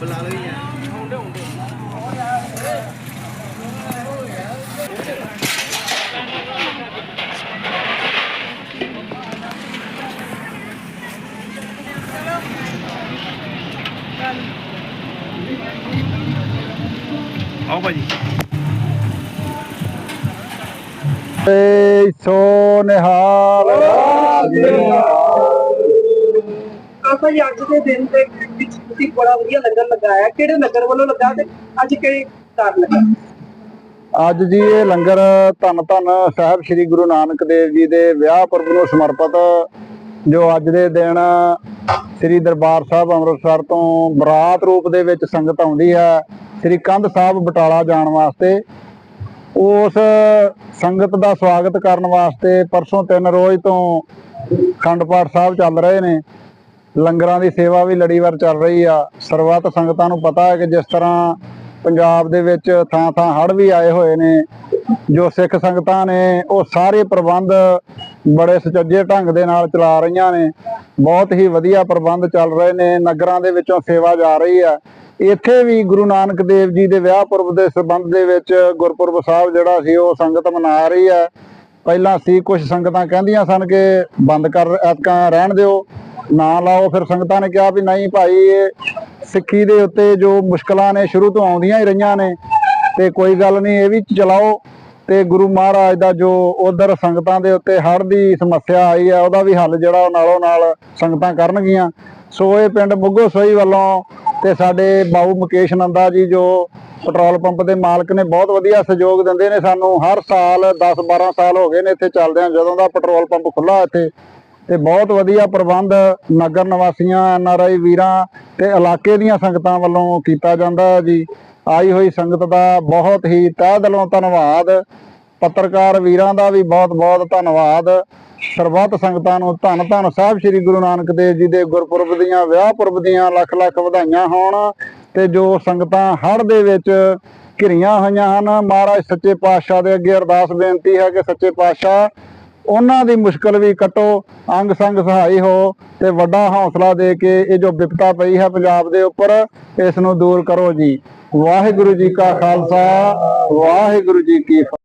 ਬੁਲਾ ਲਓ ਯਾਰ ਆਓ ਭਾਜੀ। ਏ ਸੋ ਨਿਹਾਲ ਆਪਾਂ ਜੀ ਅੱਜ ਦੇ ਦਿਨ ਦੇ ਵਿੱਚ ਤੁਸੀਂ ਬੜਾ ਵਧੀਆ ਲੰਗਰ ਲਗਾਇਆ। ਕਿਹੜੇ ਨਗਰ ਵੱਲੋਂ ਲੱਗਾ ਤੇ ਅੱਜ ਕਿਹੜੇ ਕਾਰ ਲੱਗਾ? ਅੱਜ ਜੀ ਇਹ ਲੰਗਰ ਧੰਨ ਧੰਨ ਸਾਹਿਬ ਸ੍ਰੀ ਗੁਰੂ ਨਾਨਕ ਦੇਵ ਜੀ ਦੇ ਵਿਆਹ ਪੁਰਬ ਨੂੰ ਸਮਰਪਿਤ, ਜੋ ਅੱਜ ਦੇ ਦਿਨ ਸ੍ਰੀ ਦਰਬਾਰ ਸਾਹਿਬ ਅੰਮ੍ਰਿਤਸਰ ਤੋਂ ਬਰਾਤ ਰੂਪ ਦੇ ਵਿੱਚ ਸੰਗਤ ਆਉਂਦੀ ਹੈ, ਸ੍ਰੀ ਕੰਧ ਸਾਹਿਬ ਬਟਾਲਾ ਜਾਣ ਵਾਸਤੇ। ਉਸ ਸੰਗਤ ਦਾ ਸਵਾਗਤ ਕਰਨ ਵਾਸਤੇ ਪਰਸੋਂ ਤਿੰਨ ਰੋਜ਼ ਤੋਂ ਖੰਡ ਪਾਠ ਸਾਹਿਬ ਚੱਲ ਰਹੇ ਨੇ। ਲੰਗਰਾਂ ਦੀ ਸੇਵਾ ਵੀ ਲੜੀਵਾਰ ਚੱਲ ਰਹੀ ਆ। ਸਰਬੱਤ ਸੰਗਤਾਂ ਨੂੰ ਪਤਾ ਹੈ ਕਿ ਜਿਸ ਤਰ੍ਹਾਂ ਪੰਜਾਬ ਦੇ ਵਿੱਚ ਥਾਂ ਥਾਂ ਹੜ੍ਹ ਵੀ ਆਏ ਹੋਏ ਨੇ, ਜੋ ਸਿੱਖ ਸੰਗਤਾਂ ਨੇ ਉਹ ਸਾਰੇ ਪ੍ਰਬੰਧ ਬੜੇ ਸੁਚੱਜੇ ਢੰਗ ਦੇ ਨਾਲ ਚਲਾ ਰਹੀਆਂ ਨੇ। ਬਹੁਤ ਹੀ ਵਧੀਆ ਪ੍ਰਬੰਧ ਚੱਲ ਰਹੇ ਨੇ, ਨਗਰਾਂ ਦੇ ਵਿੱਚੋਂ ਸੇਵਾ ਜਾ ਰਹੀ ਆ ਇੱਥੇ ਵੀ ਗੁਰੂ ਨਾਨਕ ਦੇਵ ਜੀ ਦੇ ਵਿਆਹ ਪੁਰਬ ਦੇ ਸੰਬੰਧ ਦੇ ਵਿੱਚ ਗੁਰਪੁਰਬ ਸਾਹਿਬ ਜਿਹੜਾ ਸੀ, ਉਹ ਸੰਗਤ ਮਨਾ ਰਹੀ ਹੈ। ਪਹਿਲਾਂ ਸੀ ਕੁਝ ਸੰਗਤਾਂ ਕਹਿੰਦੀਆਂ ਸਨ ਕਿ ਬੰਦ ਕਰ, ਐਤਕਾਂ ਰਹਿਣ ਦਿਓ। ਨਾ ਲਾਓ, ਫਿਰ ਸੰਗਤਾਂ ਨੇ ਕਿਹਾ ਵੀ ਨਹੀਂ ਭਾਈ, ਇਹ ਸਿੱਖੀ ਦੇ ਉੱਤੇ ਜੋ ਮੁਸ਼ਕਲਾਂ ਨੇ ਸ਼ੁਰੂ ਤੋਂ ਆਉਂਦੀਆਂ ਹੀ ਰਹੀਆਂ ਨੇ, ਤੇ ਕੋਈ ਗੱਲ ਨਹੀਂ, ਇਹ ਵੀ ਚਲਾਓ। ਤੇ ਗੁਰੂ ਮਹਾਰਾਜ ਦਾ ਜੋ ਉਧਰ ਸੰਗਤਾਂ ਦੇ ਉੱਤੇ ਹੜ੍ਹ ਦੀ ਸਮੱਸਿਆ ਆਈ ਹੈ, ਉਹਦਾ ਵੀ ਹੱਲ ਜਿਹੜਾ ਉਹ ਨਾਲੋਂ ਨਾਲ ਸੰਗਤਾਂ ਕਰਨਗੀਆਂ। ਸੋ ਇਹ ਪਿੰਡ ਮੁੱਗੋ ਸੋਈ ਵੱਲੋਂ ਤੇ ਸਾਡੇ ਬਾਬੂ ਮੁਕੇਸ਼ ਨੰਦਾ ਜੀ ਜੋ ਪੈਟਰੋਲ ਪੰਪ ਦੇ ਮਾਲਕ ਨੇ, ਬਹੁਤ ਵਧੀਆ ਸਹਿਯੋਗ ਦਿੰਦੇ ਨੇ ਸਾਨੂੰ। ਹਰ ਸਾਲ 10 12 ਸਾਲ ਹੋ ਗਏ ਨੇ ਇੱਥੇ ਚੱਲਦਿਆਂ, ਜਦੋਂ ਦਾ ਪੈਟਰੋਲ ਪੰਪ ਖੁੱਲਾ ਇੱਥੇ ਤੇ ਬਹੁਤ ਵਧੀਆ ਪ੍ਰਬੰਧ ਨਗਰ ਨਿਵਾਸੀਆਂ ਐਨਆਰਆਈ ਵੀਰਾਂ ਤੇ ਇਲਾਕੇ ਦੀਆਂ ਸੰਗਤਾਂ ਵੱਲੋਂ ਕੀਤਾ ਜਾਂਦਾ ਹੈ ਜੀ। ਆਈ ਹੋਈ ਸੰਗਤ ਦਾ ਬਹੁਤ ਹੀ ਤਹਿ ਦਿਲੋਂ ਧੰਨਵਾਦ। ਪੱਤਰਕਾਰ ਵੀਰਾਂ ਦਾ ਵੀ ਬਹੁਤ ਬਹੁਤ ਧੰਨਵਾਦ। ਸਰਬੱਤ ਸੰਗਤਾਂ ਨੂੰ ਧੰਨ ਧੰਨ ਸਾਹਿਬ ਸ੍ਰੀ ਗੁਰੂ ਨਾਨਕ ਦੇਵ ਜੀ ਦੇ ਗੁਰਪੁਰਬ ਦੀਆਂ, ਵਿਆਹ ਪੁਰਬ ਦੀਆਂ ਲੱਖ ਲੱਖ ਵਧਾਈਆਂ ਹੋਣ ਤੇ ਜੋ ਸੰਗਤਾਂ ਹੜ੍ਹ ਦੇ ਵਿੱਚ ਘਿਰੀਆਂ ਹੋਈਆਂ ਹਨ, ਮਹਾਰਾਜ ਸੱਚੇ ਪਾਤਸ਼ਾਹ ਦੇ ਅੱਗੇ ਅਰਦਾਸ ਬੇਨਤੀ ਹੈ ਕਿ ਸੱਚੇ ਪਾਤਸ਼ਾਹ ਉਹਨਾਂ ਦੀ ਮੁਸ਼ਕਲ ਵੀ ਕੱਟੋ, ਅੰਗ ਸੰਗ ਸਹਾਈ ਹੋ ਤੇ ਵੱਡਾ ਹੌਸਲਾ ਦੇ ਕੇ ਇਹ ਜੋ ਵਿਪਤਾ ਪਈ ਹੈ ਪੰਜਾਬ ਦੇ ਉੱਪਰ, ਇਸ ਨੂੰ ਦੂਰ ਕਰੋ ਜੀ। ਵਾਹਿਗੁਰੂ ਜੀ ਕਾ ਖਾਲਸਾ, ਵਾਹਿਗੁਰੂ ਜੀ ਕੀ ਫਤਿਹ।